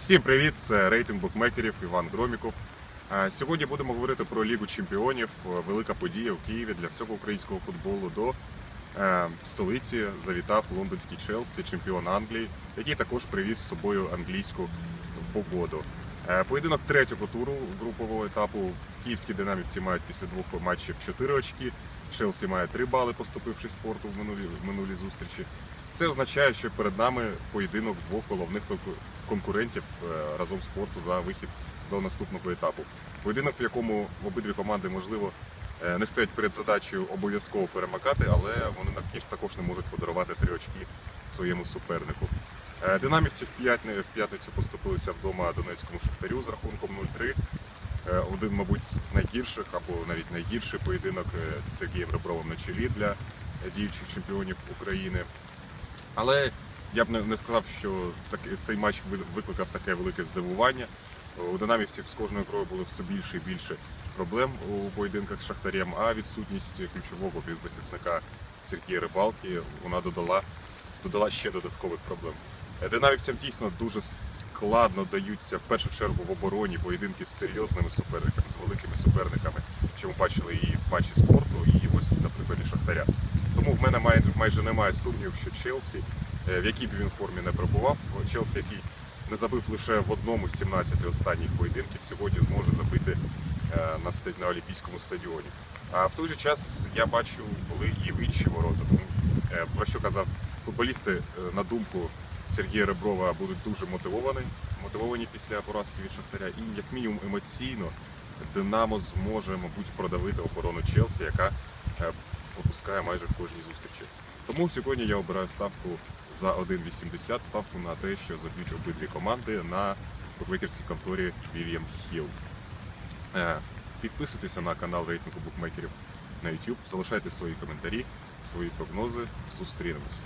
Всім привіт! Це рейтинг букмекерів Іван Громіков. Е, Сьогодні будемо говорити про Лігу Чемпіонів. Е, Велика подія у Києві для всього українського футболу. До е, столиці завітав лондонський Челсі, чемпіон Англії, який також привіз з собою англійську погоду. Поєдинок третього туру групового етапу. Київські динамівці мають після двох матчів 4 очки. Челсі має 3 бали, поступивши спорту в минулі, в минулій зустрічі. Це означає, що перед нами поєдинок двох головних конкурентів е, разом спорту за вихід до наступного етапу. Поєдинок, в якому обидві команди, можливо, е, не стоять перед задачею обов'язково перемагати, але вони також не можуть подарувати три очки своєму супернику. Е, Динамівці в п'ятни- в п'ятницю поступилися вдома Донецькому Шахтарю з рахунком 0-3. Е, Один, мабуть, з найгірших або навіть найгірший поєдинок з Сергієм Ребровим на чолі для діючих чемпіонів України. Але я б не, сказав, що так, цей матч ви- викликав таке велике здивування. У динамівців з кожною грою було все більше і більше проблем у поєдинках з Шахтарем, а відсутність ключового півзахисника Сергія Рибалки вона додала, додала ще додаткових проблем. Е, Динамівцям дійсно дуже складно даються в першу чергу в обороні поєдинки з серйозними суперниками, з великими суперниками, що ми бачили і в матчі спорту, і ось на прикладі Шахтаря. Тому в мене майже, немає сумнівів, що Челсі, е, в якій б він формі не пробував, Челсі, який не забив лише в одному з 17 останніх поєдинків, сьогодні зможе забити е, на, Олімпійському стадіоні. А в той же час я бачу були і в інші ворота. Тому е, про що казав футболісти, е, на думку Сергія Реброва, будуть дуже мотивовані, мотивовані після поразки від Шахтаря. І як мінімум емоційно Динамо зможе, мабуть, продавити оборону Челсі, яка е, пропускає майже в кожній зустрічі. Тому сьогодні я обираю ставку за 1,80, ставку на те, що заб'ють обидві команди на букмекерській конторі Вільям Hill. Е, Підписуйтеся на канал рейтингу букмекерів на YouTube, залишайте свої коментарі, свої прогнози. Зустрінемося.